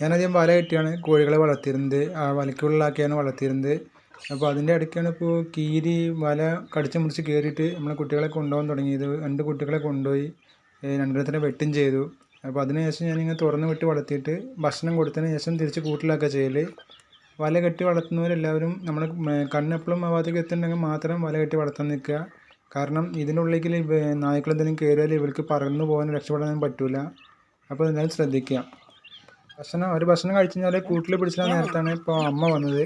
ഞാനധികം വല കെട്ടിയാണ് കോഴികളെ വളർത്തിയിരുന്നത്. ആ വലയ്ക്കുള്ളിലാക്കിയാണ് വളർത്തിയിരുന്നത്. അപ്പോൾ അതിന്റെ ഇടയ്ക്കാണ് ഇപ്പോൾ കീരി വല കടിച്ച് മുറിച്ച് കയറിയിട്ട് നമ്മളെ കുട്ടികളെ കൊണ്ടുപോകാൻ തുടങ്ങിയത്. രണ്ട് കുട്ടികളെ കൊണ്ടുപോയി രണ്ടിടത്തിനെ വെട്ടും ചെയ്തു. അപ്പോൾ അതിന് ശേഷം ഞാനിങ്ങനെ തുറന്ന് വിട്ട് വളർത്തിയിട്ട് ഭക്ഷണം കൊടുത്തതിന് ശേഷം തിരിച്ച് കൂട്ടിലാക്കുക ചെയ്യൽ. വല കെട്ടി വളർത്തുന്നവരെല്ലാവരും നമ്മൾ കണ്ണെപ്പോഴും ആ ഭാഗത്തേക്ക് എത്തുന്നുണ്ടെങ്കിൽ മാത്രം വല കെട്ടി വളർത്താൻ നിൽക്കുക. കാരണം ഇതിനുള്ളിലേക്ക് നായ്ക്കൾ എന്തെങ്കിലും കയറിയാൽ ഇവർക്ക് പറന്നു പോകാനും രക്ഷപ്പെടാനും പറ്റില്ല അപ്പോൾ എന്തായാലും ശ്രദ്ധിക്കുക. ഭക്ഷണം ഒരു ഭക്ഷണം കഴിച്ചു കഴിഞ്ഞാൽ കൂട്ടിൽ പിടിച്ചാൽ നേരത്താണ് ഇപ്പൊ അമ്മ വന്നത്.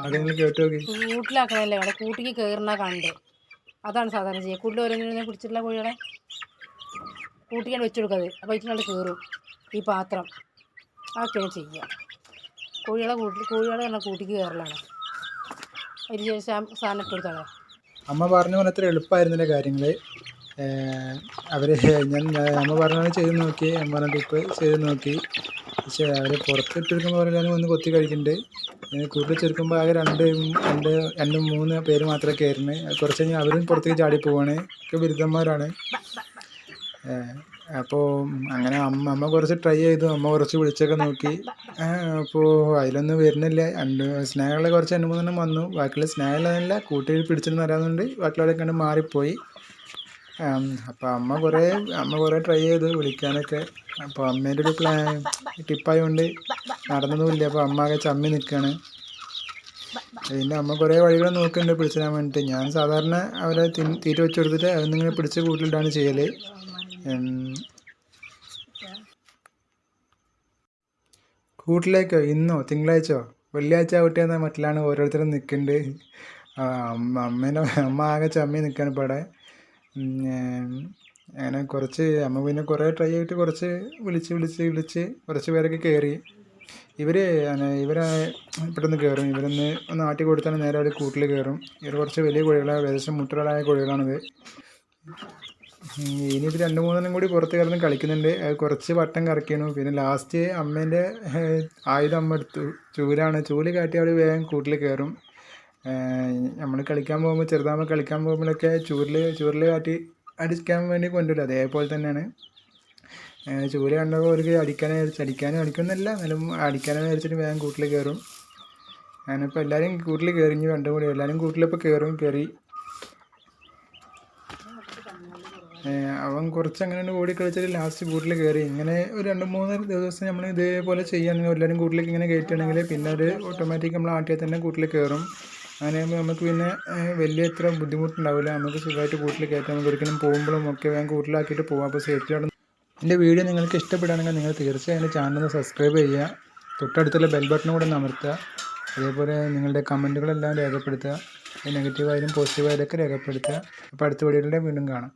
ആരെങ്കിലും കേട്ടു നോക്കി. കൂട്ടിലാക്കണല്ലേ? അവിടെ കൂട്ടിക്ക് കയറുന്ന കണ്ട്. അതാണ് സാധാരണ ചെയ്യുക. കൂട്ടിൽ ഓരോന്നിനെ പിടിച്ചിട്ടുള്ള കോഴികളെ കൂട്ടിക്കാണ് വെച്ചു കൊടുക്കുന്നത് അപ്പോൾ ഇതിനകത്ത് കയറും ഈ പാത്രം. അതൊക്കെയാണ് ചെയ്യുക. കോഴികളെ കൂട്ടിൽ കോഴികളെ തന്നെ കൂട്ടിക്ക് കയറലാണ് അതിന് ശേഷം സാധനം ഇട്ട് കൊടുത്താലോ? അമ്മ പറഞ്ഞ പോലെ അത്ര എളുപ്പമായിരുന്നില്ല കാര്യങ്ങൾ അവർ ഞാൻ അമ്മ പറഞ്ഞ പോലെ ചെയ്ത് നോക്കി. അമ്മ പറഞ്ഞ ടിപ്പ് ചെയ്ത് നോക്കി. പക്ഷേ അവർ പുറത്തിട്ടെടുക്കുമ്പോൾ അവരെല്ലാവരും വന്ന് കൊത്തി കഴിക്കുന്നുണ്ട് കൂട്ടിൽ ചെറുക്കുമ്പോൾ ആകെ രണ്ട് രണ്ട് രണ്ട് മൂന്ന് പേര് മാത്രമേ കയറുന്നത് കുറച്ച് കഴിഞ്ഞാൽ അവരും പുറത്തേക്ക് ചാടി പോവാണ്. ഒക്കെ ബിരുദന്മാരാണ്. അപ്പോൾ അങ്ങനെ അമ്മ അമ്മ കുറച്ച് ട്രൈ ചെയ്തു. അമ്മ കുറച്ച് വിളിച്ചൊക്കെ നോക്കി. അപ്പോൾ അതിലൊന്നും വരുന്നില്ല. രണ്ട് സ്നേഹമുള്ള കുറച്ച് രണ്ട് മൂന്നെണ്ണം വന്നു. ബാക്കിയുള്ള സ്നേഹമുള്ളതല്ല കൂട്ടിൽ പിടിച്ചിട്ട് വരാമെന്നുണ്ട് ബാക്കിയുള്ളവരൊക്കെ കണ്ട് മാറിപ്പോയി. അപ്പോൾ അമ്മ കുറേ അമ്മ കുറേ ട്രൈ ചെയ്തു വിളിക്കാനൊക്കെ. അപ്പോൾ അമ്മേന്റെ ഒരു പ്ലാൻ ടിപ്പായതുകൊണ്ട് നടന്നതുമില്ല അപ്പോൾ അമ്മ ആകെ ചമ്മി നിൽക്കുകയാണ് പിന്നെ അമ്മ കുറേ വഴികൾ നോക്കുന്നുണ്ട് പിടിച്ചിടാൻ വേണ്ടിയിട്ട് ഞാൻ സാധാരണ അവരെ തീറ്റ വെച്ച് കൊടുത്തിട്ട് അതൊന്നിങ്ങനെ പിടിച്ച് കൂട്ടിലിട്ടാണ് ചെയ്യൽ കൂട്ടിലേക്കോ? ഇന്നോ? തിങ്കളാഴ്ചയോ വെള്ളിയാഴ്ച ആവട്ടെ മട്ടിലാണ് ഓരോരുത്തരും നിൽക്കുന്നുണ്ട് അമ്മേനെ അമ്മ ആകെ ചമ്മി നിൽക്കുകയാണ് ഇപ്പോൾ അവിടെ. അങ്ങനെ കുറച്ച് അമ്മ പിന്നെ കുറേ ട്രൈ ചെയ്തിട്ട് കുറച്ച് വിളിച്ച് വിളിച്ച് വിളിച്ച് കുറച്ച് പേരൊക്കെ കയറി ഇവർ ഇവരെ പെട്ടെന്ന് കയറും ഇവരൊന്ന് ഒന്ന് ആട്ടി കൊടുത്താൽ നേരെ അവർ കൂട്ടിൽ കയറും ഇവർ കുറച്ച് വലിയ കോഴികളാണ് ഏകദേശം മുട്ടകളായ കോഴികളാണിത്. ഇനി ഇത് രണ്ട് മൂന്നെണ്ണം കൂടി പുറത്ത് കിടന്ന് കളിക്കുന്നുണ്ട്. കുറച്ച് വട്ടം കറക്കിയാണ്. പിന്നെ ലാസ്റ്റ് അമ്മേന്റെ ആയുധം അമ്മ എടുത്തു. ചൂലാണ്. ചൂൽ കാട്ടി അവർ വേഗം കൂട്ടിൽ കയറും നമ്മൾ കളിക്കാൻ പോകുമ്പോൾ ചെറുതാകുമ്പോൾ കളിക്കാൻ പോകുമ്പോഴൊക്കെ ചൂരിൽ ചൂരിൽ കാട്ടി അടിക്കാൻ വേണ്ടി കൊണ്ടുവരും. അതേപോലെ തന്നെയാണ്. ചൂര് കണ്ടപ്പോൾ അവർക്ക് അടിക്കാനും അടിക്കാനും അടിക്കുന്നില്ല എന്നാലും അടിക്കാനും വിചാരിച്ചിട്ട് വേഗം കൂട്ടിൽ കയറും. ഞാനിപ്പോൾ എല്ലാവരും കൂട്ടിൽ കയറി ഇനി രണ്ടും എല്ലാവരും കൂട്ടിലിപ്പോൾ കയറും കയറി. അവൻ കുറച്ച് അങ്ങനെ ഓടി കളിച്ചിട്ട് ലാസ്റ്റ് കൂട്ടിൽ കയറി. ഇങ്ങനെ ഒരു രണ്ട് മൂന്ന് ദിവസം നമ്മൾ ഇതേപോലെ ചെയ്യുകയാണെങ്കിൽ എല്ലാവരും കൂട്ടിലേക്ക് ഇങ്ങനെ കയറ്റുകയാണെങ്കിൽ പിന്നെ ഒരു ഓട്ടോമാറ്റിക് നമ്മൾ ആട്ടിയാൽ തന്നെ കൂട്ടിൽ കയറും. അങ്ങനെ ആകുമ്പോൾ നമുക്ക് പിന്നെ വലിയ ഇത്ര ബുദ്ധിമുട്ടുണ്ടാവില്ല നമുക്ക് സുഖമായിട്ട് കൂട്ടിൽ കയറ്റാം. നമുക്ക് ഒരിക്കലും പോകുമ്പോഴും ഒക്കെ വേഗം കൂട്ടിലാക്കിയിട്ട് പോകാം അപ്പോൾ സേഫ്റ്റി ആണ്. എന്റെ വീഡിയോ നിങ്ങൾക്ക് ഇഷ്ടപ്പെടുകയാണെങ്കിൽ നിങ്ങൾ തീർച്ചയായും ചാനൽ സബ്സ്ക്രൈബ് ചെയ്യുക. തൊട്ടടുത്തുള്ള ബെൽ ബട്ടൺ കൂടെ അമർത്തുക. അതേപോലെ നിങ്ങളുടെ കമന്റുകളെല്ലാം രേഖപ്പെടുത്തുക. നെഗറ്റീവായാലും പോസിറ്റീവായാലും ഒക്കെ രേഖപ്പെടുത്തുക. അപ്പോൾ അടുത്ത വീഡിയോയിലൂടെ വീണ്ടും കാണാം.